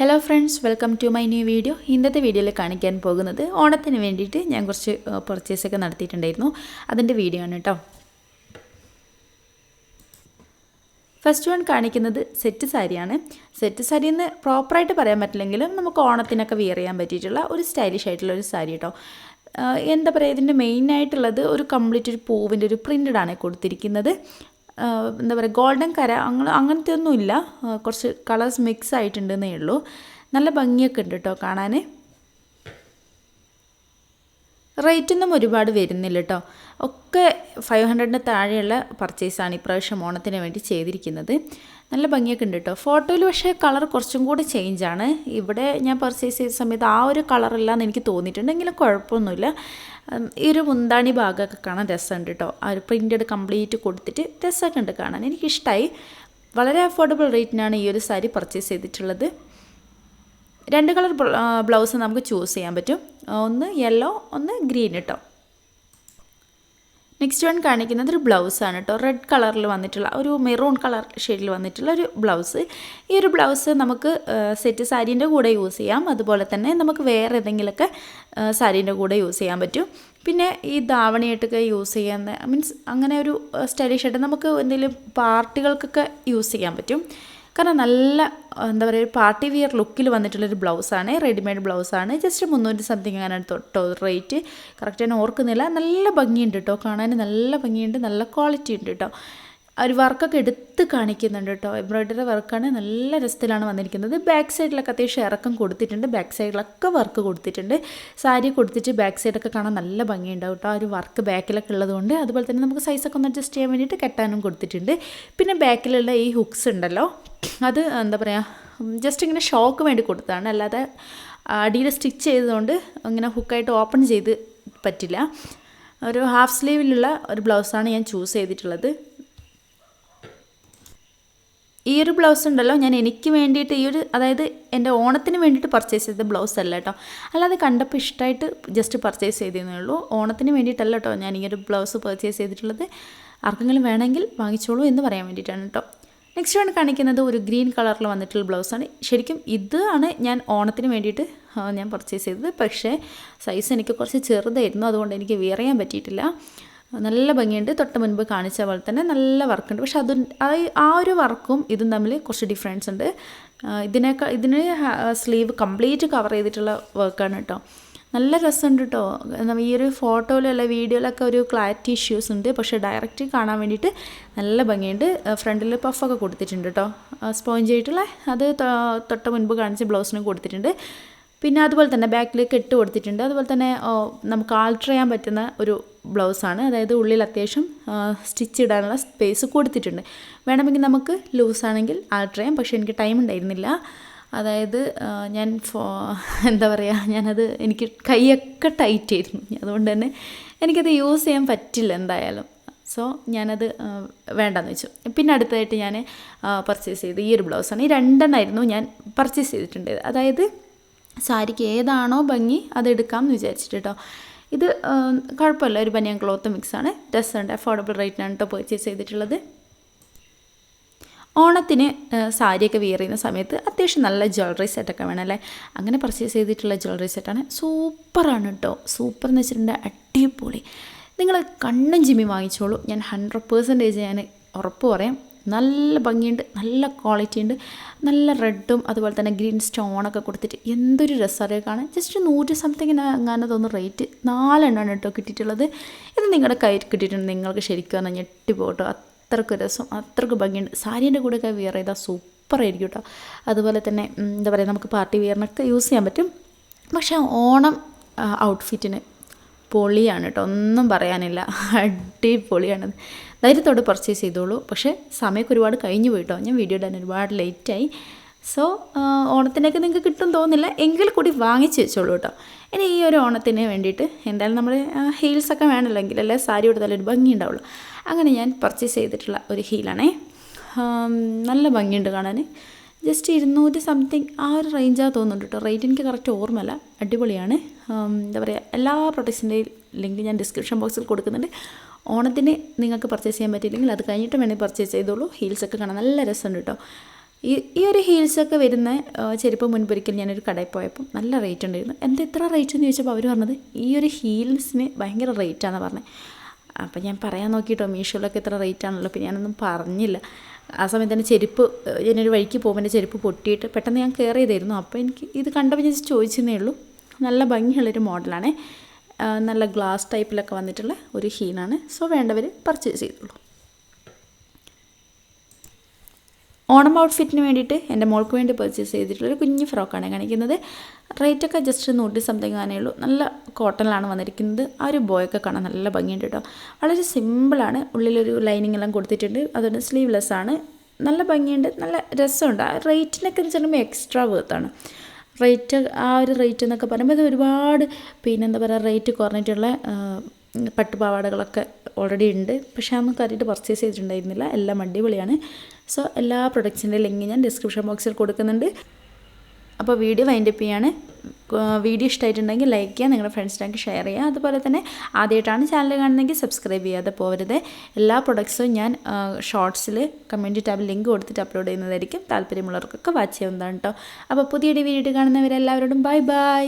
Hello friends welcome to my new video ഇന്നത്തെ വീഡിയോയിൽ കാണിക്കാൻ പോകുന്നത് ഓണത്തിന് വേണ്ടിയിട്ട് ഞാൻ കുറച്ച് പർച്ചേസ് ഒക്കെ നടത്തിയിട്ടുണ്ടായിരുന്നു. അതിന്റെ വീഡിയോ ആണ് കേട്ടോ ഫസ്റ്റ് വൺ കാണിക്കുന്നത് സെറ്റ് സാരിയാണ് സെറ്റ് സാരി എന്ന് പ്രോപ്പറായിട്ട് പറയാൻ പറ്റില്ലെങ്കിലും നമുക്ക് ഓണത്തിനൊക്കെ വിയർ ചെയ്യാൻ പറ്റിയിട്ടുള്ള ഒരു സ്റ്റൈലിഷ് ആയിട്ടുള്ള ഒരു സാരി കേട്ടോ എന്താ പറയുക ഇതിന്റെ മെയിൻ ആയിട്ടുള്ളത് ഒരു കംപ്ലീറ്റ് ഒരു പൂവിന്റെ ഒരു പ്രിന്റഡാണ് കൊടുത്തിരിക്കുന്നത്. എന്താ പറയുക ഗോൾഡൻ കര അങ്ങനെ അങ്ങനത്തെ ഒന്നുമില്ല കുറച്ച് കളേഴ്സ് മിക്സ് ആയിട്ടുണ്ടെന്നേ ഉള്ളൂ. നല്ല ഭംഗിയൊക്കെ ഉണ്ട് കേട്ടോ കാണാൻ റേറ്റൊന്നും ഒരുപാട് വരുന്നില്ല കേട്ടോ ഒക്കെ ഫൈവ് ഹൺഡ്രഡിന് താഴെയുള്ള പർച്ചേസാണ് ഇപ്രാവശ്യം ഓണത്തിന് വേണ്ടി ചെയ്തിരിക്കുന്നത്. നല്ല ഭംഗിയൊക്കെ ഉണ്ട് കേട്ടോ ഫോട്ടോയിൽ പക്ഷേ കളർ കുറച്ചും കൂടി ചേഞ്ചാണ് ഇവിടെ ഞാൻ പർച്ചേസ് ചെയ്ത സമയത്ത് ആ ഒരു കളറല്ലാന്ന് എനിക്ക് തോന്നിയിട്ടുണ്ടെങ്കിലും കുഴപ്പമൊന്നുമില്ല. ഈ ഒരു മുന്താണി ഭാഗമൊക്കെ കാണാൻ രസമുണ്ട് കേട്ടോ ആ ഒരു പ്രിന്റഡ് കംപ്ലീറ്റ് കൊടുത്തിട്ട് രസമൊക്കെ ഉണ്ട് കാണാൻ. എനിക്കിഷ്ടമായി വളരെ അഫോർഡബിൾ റേറ്റിനാണ് ഈ ഒരു സാരി പർച്ചേസ് ചെയ്തിട്ടുള്ളത്. രണ്ട് കളർ ബ്ലൗസ് നമുക്ക് ചൂസ് ചെയ്യാൻ പറ്റും. ഒന്ന് യെല്ലോ ഒന്ന് ഗ്രീൻ കേട്ടോ നെക്സ്റ്റ് വൺ കാണിക്കുന്നത് ഒരു ബ്ലൗസാണ് കേട്ടോ റെഡ് കളറിൽ വന്നിട്ടുള്ള ഒരു മെറൂൺ കളർ ഷെയ്ഡിൽ വന്നിട്ടുള്ള ഒരു ബ്ലൗസ് ഈ ഒരു ബ്ലൗസ് നമുക്ക് സെറ്റ് സാരീന്റെ കൂടെ യൂസ് ചെയ്യാം. അതുപോലെ തന്നെ നമുക്ക് വേറെ ഏതെങ്കിലുമൊക്കെ സാരീന്റെ കൂടെ യൂസ് ചെയ്യാൻ പറ്റും. പിന്നെ ഈ ധാവണിയായിട്ടൊക്കെ യൂസ് ചെയ്യാൻ മീൻസ് അങ്ങനെ ഒരു സ്റ്റൈലിഷ് ആയിട്ട് നമുക്ക് എന്തെങ്കിലും പാർട്ടികൾക്കൊക്കെ യൂസ് ചെയ്യാൻ പറ്റും. കാരണം നല്ല എന്താ പറയുക ഒരു പാർട്ടി വിയർ ലുക്കിൽ വന്നിട്ടുള്ളൊരു ബ്ലൗസാണ് റെഡിമെയ്ഡ് ബ്ലൗസാണ്. ജസ്റ്റ് മുന്നൂറ്റി സംതിങ് അങ്ങനെ തൊട്ടോ റേറ്റ് കറക്റ്റ് ഞാൻ ഓർക്കുന്നില്ല. നല്ല ഭംഗിയുണ്ട് കേട്ടോ കാണാൻ നല്ല ഭംഗിയുണ്ട്. നല്ല ക്വാളിറ്റി ഉണ്ട് കേട്ടോ ആ ഒരു വർക്കൊക്കെ എടുത്ത് കാണിക്കുന്നുണ്ട് കേട്ടോ. എംബ്രോയ്ഡറി വർക്കാണ് നല്ല രസത്തിലാണ് വന്നിരിക്കുന്നത്. ബാക്ക് സൈഡിലൊക്കെ അത്യാവശ്യം ഇറക്കം കൊടുത്തിട്ടുണ്ട്. ബാക്ക് സൈഡിലൊക്കെ വർക്ക് കൊടുത്തിട്ടുണ്ട്. സാരി കൊടുത്തിട്ട് ബാക്ക് സൈഡൊക്കെ കാണാൻ നല്ല ഭംഗിയുണ്ടാവും കേട്ടോ. ആ ഒരു വർക്ക് ബാക്കിലൊക്കെ ഉള്ളതുകൊണ്ട്. അതുപോലെ തന്നെ നമുക്ക് സൈസൊക്കെ ഒന്ന് അഡ്ജസ്റ്റ് ചെയ്യാൻ വേണ്ടിയിട്ട് കെട്ടാനും കൊടുത്തിട്ടുണ്ട്. പിന്നെ ബാക്കിലുള്ള ഈ ഹുക്സ് ഉണ്ടല്ലോ. അത് എന്താ പറയുക ജസ്റ്റ് ഇങ്ങനെ ഷോക്ക് വേണ്ടി കൊടുത്തതാണ്. അല്ലാതെ അടിയിൽ സ്റ്റിച്ച് ചെയ്തതുകൊണ്ട് ഇങ്ങനെ ഹുക്കായിട്ട് ഓപ്പൺ ചെയ്ത് പറ്റില്ല. ഒരു ഹാഫ് സ്ലീവിലുള്ള ഒരു ബ്ലൗസാണ് ഞാൻ ചൂസ് ചെയ്തിട്ടുള്ളത്. ഈ ഒരു ബ്ലൗസ് ഉണ്ടല്ലോ ഞാൻ എനിക്ക് വേണ്ടിയിട്ട് ഈ ഒരു അതായത് എന്റെ ഓണത്തിന് വേണ്ടിയിട്ട് പർച്ചേസ് ചെയ്ത ബ്ലൗസ് അല്ല കേട്ടോ അല്ലാതെ കണ്ടപ്പോൾ ഇഷ്ടമായിട്ട് ജസ്റ്റ് പർച്ചേസ് ചെയ്തേ ഉള്ളൂ. ഓണത്തിന് വേണ്ടിയിട്ടല്ല കേട്ടോ ഞാൻ ഈ ഒരു ബ്ലൗസ് പർച്ചേസ് ചെയ്തിട്ടുള്ളത്. ആർക്കെങ്കിലും വേണമെങ്കിൽ വാങ്ങിച്ചോളൂ എന്ന് പറയാൻ വേണ്ടിയിട്ടാണ് കേട്ടോ നെക്സ്റ്റ് വൺ കാണിക്കുന്നത് ഒരു ഗ്രീൻ കളറിൽ വന്നിട്ടുള്ള ബ്ലൗസാണ് ശരിക്കും ഇതാണ് ഞാൻ ഓണത്തിന് വേണ്ടിയിട്ട് ഞാൻ പർച്ചേസ് ചെയ്തത്. പക്ഷേ സൈസ് എനിക്ക് കുറച്ച് ചെറുതായിരുന്നു. അതുകൊണ്ട് എനിക്ക് വിയർ ചെയ്യാൻ പറ്റിയിട്ടില്ല. നല്ല ഭംഗിയുണ്ട്. തൊട്ട് മുൻപ് കാണിച്ച പോലെ തന്നെ നല്ല വർക്കുണ്ട്. പക്ഷെ അതും ആ- ഒരു വർക്കും ഇതും തമ്മിൽ കുറച്ച് ഡിഫറൻസ് ഉണ്ട്. ഇതിനേക്കാൾ ഇതിന് സ്ലീവ് കംപ്ലീറ്റ് കവർ ചെയ്തിട്ടുള്ള വർക്കാണ് കേട്ടോ. നല്ല രസമുണ്ട് കേട്ടോ. ഈ ഒരു ഫോട്ടോയിലല്ല വീഡിയോയിലൊക്കെ ഒരു ക്ലാരിറ്റി ഇഷ്യൂസ് ഉണ്ട്. പക്ഷേ ഡയറക്റ്റ് കാണാൻ വേണ്ടിയിട്ട് നല്ല ഭംഗിയുണ്ട്. ഫ്രണ്ടിൽ പഫൊക്കെ കൊടുത്തിട്ടുണ്ട് കേട്ടോ. സ്പോഞ്ച് ആയിട്ടുള്ള അത് തൊട്ട് മുൻപ് കാണിച്ച ബ്ലൗസിനും കൊടുത്തിട്ടുണ്ട്. പിന്നെ അതുപോലെ തന്നെ ബാക്കിൽ കെട്ട് കൊടുത്തിട്ടുണ്ട്. അതുപോലെ തന്നെ നമുക്ക് ആൾട്ടർ ചെയ്യാൻ പറ്റുന്ന ഒരു ബ്ലൗസാണ്. അതായത് ഉള്ളിൽ അത്യാവശ്യം സ്റ്റിച്ച് ഇടാനുള്ള സ്പേസ് കൊടുത്തിട്ടുണ്ട്. വേണമെങ്കിൽ നമുക്ക് ലൂസാണെങ്കിൽ ആൾട്ടർ ചെയ്യാം. പക്ഷേ എനിക്ക് ടൈം ഉണ്ടായിരുന്നില്ല. അതായത് ഞാൻ ഫോ എന്താ പറയുക ഞാനത് എനിക്ക് കൈയൊക്കെ ടൈറ്റ് ആയിരുന്നു. അതുകൊണ്ട് തന്നെ എനിക്കത് യൂസ് ചെയ്യാൻ പറ്റില്ല എന്തായാലും. സോ ഞാനത് വേണ്ടെന്ന് വെച്ചു. പിന്നെ അടുത്തതായിട്ട് ഞാൻ പർച്ചേസ് ചെയ്ത് ഈ ഒരു ബ്ലൗസാണ്. ഈ രണ്ടെണ്ണമായിരുന്നു ഞാൻ പർച്ചേസ് ചെയ്തിട്ടുണ്ട് അതായത് സാരിക്ക് ഏതാണോ ഭംഗി അതെടുക്കാം എന്ന് വിചാരിച്ചിട്ട് കേട്ടോ ഇത് കുഴപ്പമില്ല. ഒരു ബനിയൻ ക്ലോത്ത് മിക്സ് മിക്സാണ്. രസമുണ്ട് അഫോർഡബിൾ റേറ്റിനാണ് കേട്ടോ പർച്ചേസ് ചെയ്തിട്ടുള്ളത്. ഓണത്തിന് സാരിയൊക്കെ വിയർ ചെയ്യുന്ന സമയത്ത് അത്യാവശ്യം നല്ല ജ്വല്ലറി സെറ്റൊക്കെ വേണം അല്ലേ? അങ്ങനെ പർച്ചേസ് ചെയ്തിട്ടുള്ള ജ്വല്ലറി സെറ്റാണ് സൂപ്പറാണ് കേട്ടോ സൂപ്പർ എന്ന് വെച്ചിട്ടുണ്ടെങ്കിൽ അടിപൊളി. നിങ്ങൾ കണ്ണും ജിമ്മി വാങ്ങിച്ചോളൂ. ഞാൻ ഹൺഡ്രഡ് പേഴ്സന്റേജ് ഞാൻ ഉറപ്പ് പറയാം. നല്ല ഭംഗിയുണ്ട് നല്ല ക്വാളിറ്റി ഉണ്ട്. നല്ല റെഡും അതുപോലെ തന്നെ ഗ്രീൻ സ്റ്റോണൊക്കെ കൊടുത്തിട്ട് എന്തൊരു രസമാണ് കാണാൻ? ജസ്റ്റ് നൂറ്റി സംതിങ്ങിന് അങ്ങനെ തോന്നുന്നു റേറ്റ് നാലെണ്ണമാണ് കേട്ടോ കിട്ടിയിട്ടുള്ളത്. ഇത് നിങ്ങളുടെ കയ്യിൽ കിട്ടിയിട്ടുണ്ട്. നിങ്ങൾക്ക് ശരിക്കും പറഞ്ഞാൽ ഞെട്ടിപ്പോട്ടോ. അത്രയ്ക്ക് രസം അത്രയ്ക്ക് ഭംഗിയുണ്ട്. സാരീന്റെ കൂടെയൊക്കെ വിയർ ചെയ്താൽ സൂപ്പറായിരിക്കും കേട്ടോ അതുപോലെ തന്നെ എന്താ പറയുക നമുക്ക് പാർട്ടി വിയറിനൊക്കെ യൂസ് ചെയ്യാൻ പറ്റും. പക്ഷേ ഓണം ഔട്ട്ഫിറ്റിന് പൊളിയാണ് കേട്ടോ. ഒന്നും പറയാനില്ല. അടിപൊളിയാണ്. ധൈര്യത്തോടെ പർച്ചേസ് ചെയ്തോളൂ. പക്ഷേ സമയമൊക്കെ ഒരുപാട് കഴിഞ്ഞു പോയിട്ടോ. ഞാൻ വീഡിയോ ഇടാൻ ഒരുപാട് ലേറ്റായി സോ ഓണത്തിനൊക്കെ നിങ്ങൾക്ക് കിട്ടും തോന്നില്ല എങ്കിൽ കൂടി വാങ്ങിച്ച് വെച്ചോളൂ കേട്ടോ. ഇനി ഈ ഒരു ഓണത്തിന് വേണ്ടിയിട്ട് എന്തായാലും നമ്മൾ ഹീൽസൊക്കെ വേണമല്ലോ എങ്കിൽ അല്ലെ? സാരി കൊടുത്താലും ഒരു ഭംഗി ഉണ്ടാവുള്ളൂ. അങ്ങനെ ഞാൻ പർച്ചേസ് ചെയ്തിട്ടുള്ള ഒരു ഹീലാണേ നല്ല ഭംഗിയുണ്ട് കാണാൻ. ജസ്റ്റ് ഇരുന്നൂറ്റി സംതിങ് ആ ഒരു റേഞ്ചാണ് തോന്നുന്നുണ്ട് കേട്ടോ റേറ്റ് എനിക്ക് കറക്റ്റ് ഓർമ്മയല്ല. അടിപൊളിയാണ്. എന്താ പറയുക എല്ലാ പ്രൊഡക്ട്സിന്റെയും ലിങ്ക് ഞാൻ ഡിസ്ക്രിപ്ഷൻ ബോക്സിൽ കൊടുക്കുന്നുണ്ട്. ഓണത്തിന് നിങ്ങൾക്ക് പർച്ചേസ് ചെയ്യാൻ പറ്റിയില്ലെങ്കിൽ അത് കഴിഞ്ഞിട്ട് വേണമെങ്കിൽ പർച്ചേസ് ചെയ്തോളൂ. ഹീൽസൊക്കെ കാണാൻ നല്ല രസമുണ്ട് കേട്ടോ ഈ ഈ ഒരു ഹീൽസൊക്കെ വരുന്ന ചെരുപ്പ് മുൻപൊരിക്കൽ ഞാനൊരു കടയിൽ പോയപ്പോൾ നല്ല റേറ്റ് ഉണ്ടായിരുന്നു. എന്താ ഇത്ര റേറ്റ് എന്ന് ചോദിച്ചപ്പോൾ അവർ പറഞ്ഞത് ഈ ഒരു ഹീൽസിന് ഭയങ്കര റേറ്റാണെന്ന് പറഞ്ഞത് അപ്പോൾ ഞാൻ പറയാൻ നോക്കിയിട്ടോ മീഷോയിലൊക്കെ ഇത്ര റേറ്റ് ആണല്ലോ. പിന്നെ ഞാനൊന്നും പറഞ്ഞില്ല. ആ സമയത്ത് തന്നെ ചെരുപ്പ് ഞാനൊരു വഴിക്ക് പോകുമ്പോൾ എന്റെ ചെരുപ്പ് പൊട്ടിയിട്ട് പെട്ടെന്ന് ഞാൻ കയറിയതായിരുന്നു അപ്പോൾ എനിക്ക് ഇത് കണ്ടപ്പോൾ ഞാൻ ചോദിച്ചെന്നേ ഉള്ളൂ. നല്ല ഭംഗിയുള്ളൊരു മോഡലാണ്. നല്ല ഗ്ലാസ് ടൈപ്പിലൊക്കെ വന്നിട്ടുള്ള ഒരു ഹീനാണ്. സോ വേണ്ടവർ പർച്ചേസ് ചെയ്തോളൂ. ഓണം ഔട്ട്ഫിറ്റിന് വേണ്ടിയിട്ട് എന്റെ മോൾക്ക് വേണ്ടി പർച്ചേസ് ചെയ്തിട്ടുള്ള ഒരു കുഞ്ഞ് ഫ്രോക്കാണ് കാണിക്കുന്നത്. റേറ്റൊക്കെ ജസ്റ്റ് നൂറ്റി സംതിങ് ആണേ ഉള്ളൂ. നല്ല കോട്ടണിലാണ് വന്നിരിക്കുന്നത്. ആ ഒരു ബോയൊക്കെ കാണാൻ നല്ല ഭംഗിയുണ്ട് കേട്ടോ. വളരെ സിമ്പിളാണ് ഉള്ളിലൊരു ലൈനിങ് എല്ലാം കൊടുത്തിട്ടുണ്ട്. അതുകൊണ്ട് സ്ലീവ്ലെസ് ആണ്. നല്ല ഭംഗിയുണ്ട്. നല്ല രസമുണ്ട്. ആ റേറ്റിനൊക്കെ ചെല്ലുമ്പോൾ എക്സ്ട്രാ വേർത്താണ് റേറ്റ് ആ ഒരു റേറ്റ് എന്നൊക്കെ പറയുമ്പോൾ ഇത് ഒരുപാട് പിന്നെ എന്താ പറയുക റേറ്റ് കുറഞ്ഞിട്ടുള്ള പട്ടുപാവാടകളൊക്കെ ഓൾറെഡി ഉണ്ട്. പക്ഷേ അതൊന്നും കാര്യമായിട്ട് പർച്ചേസ് ചെയ്തിട്ടുണ്ടായിരുന്നില്ല. എല്ലാം അടിപൊളിയാണ്. സോ എല്ലാ പ്രൊഡക്ട്സിന്റെ ലിങ്ക് ഞാൻ ഡിസ്ക്രിപ്ഷൻ ബോക്സിൽ കൊടുക്കുന്നുണ്ട്. അപ്പോൾ വീഡിയോ വൈൻഡപ്പ് ചെയ്യാണ്. വീഡിയോ ഇഷ്ടമായിട്ടുണ്ടെങ്കിൽ ലൈക്ക് ചെയ്യുക നിങ്ങളുടെ ഫ്രണ്ട്സിനൊക്കെ ഷെയർ ചെയ്യുക. അതുപോലെ തന്നെ ആദ്യമായിട്ടാണ് ചാനൽ കാണുന്നതെങ്കിൽ സബ്സ്ക്രൈബ് ചെയ്യാതെ പോകരുത് എല്ലാ പ്രൊഡക്ട്സും ഞാൻ ഷോർട്സിൽ കമ്മ്യൂണിറ്റി ടാബിൽ ലിങ്ക് കൊടുത്തിട്ട് അപ്ലോഡ് ചെയ്യുന്നതായിരിക്കും. താല്പര്യമുള്ളവർക്കൊക്കെ വാച്ച് ചെയ്യാവുന്നതാണ് കേട്ടോ അപ്പോൾ പുതിയൊരു വീഡിയോ കാണുന്നവരെല്ലാവരോടും ബൈ ബൈ